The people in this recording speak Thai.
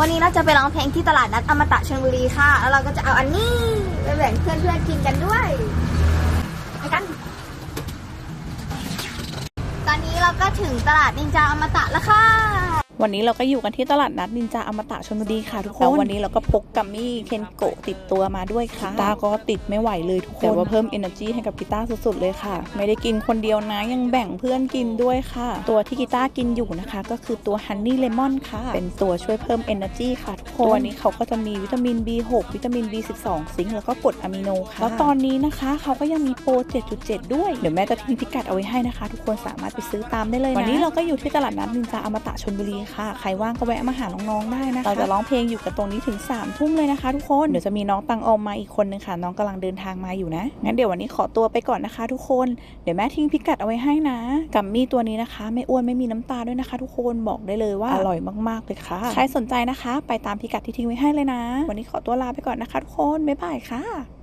วันนี้เราจะไปร้องเพลงที่ตลาดนัดอมตะชลบุรีค่ะ แล้วเราก็จะเอาอันนี้ไปแบ่งเพื่อนๆกินกันด้วยไปกัน ตอนนี้เราก็ถึงตลาดนินจาอมตะแล้วค่ะ วันนี้เราก็อยู่กันที่ตลาดนัดนินจาอมตะชลบุรีค่ะทุกคนวันนี้เราก็พกกัมมี่เคนโกะติดตัวมาด้วยค่ะกีตาร์ก็ติดไม่ไหวเลยทุกคนแต่ว่าเพิ่ม energy ให้กับกีตาร์สุดๆเลยค่ะ ไม่ได้กินคนเดียวนะยังแบ่งเพื่อนกินด้วยค่ะ ตัวที่กีตาร์กินอยู่นะคะ ก็คือตัว Honey Lemon ค่ะ เป็นตัวช่วยเพิ่ม energy ค่ะทุกคนตัวนี้เขาก็จะมีวิตามิน B6 วิตามิน B12 ซิงค์แล้วก็กรดอะมิโนค่ะแล้วตอนนี้นะคะเขาก็ยังมีโปร 7.7 ด้วยเดี๋ยวแม่จะทิ้งพิกัดเอาไว้ให้นะคะ ทุกคนสามารถไปซื้อตามได้เลยนะวันนี้เราก็อยู่ที่ตลาดนัดนินจาอมตะชลบุรีค่ะใครว่างก็แวะมาหาน้องๆได้นะคะเราจะร้องเพลงอยู่กันตรงนี้ถึง3ามทุ่มเลยนะคะ ทุกคนเดี๋ยวจะมีน้องตังออมมาอีกคนนึงค่ะ น้องกำลังเดินทางมาอยู่นะงั้นเดี๋ยววันนี้ขอตัวไปก่อนนะคะ ทุกคนเดี๋ยวแม่ทิ้งพิกัดเอาไว้ให้นะกัมมี่ตัวนี้นะคะ ไม่อ้วนไม่มีน้ำตาด้วยนะคะ ทุกคนบอกได้เลยว่าอร่อยมากๆเลยค่ะใครสนใจนะคะ ไปตามพิกัดที่ทิ้งไว้ให้เลยนะ วันนี้ขอตัวลาไปก่อนนะคะ ทุกคนบ๊ายบายค่ะ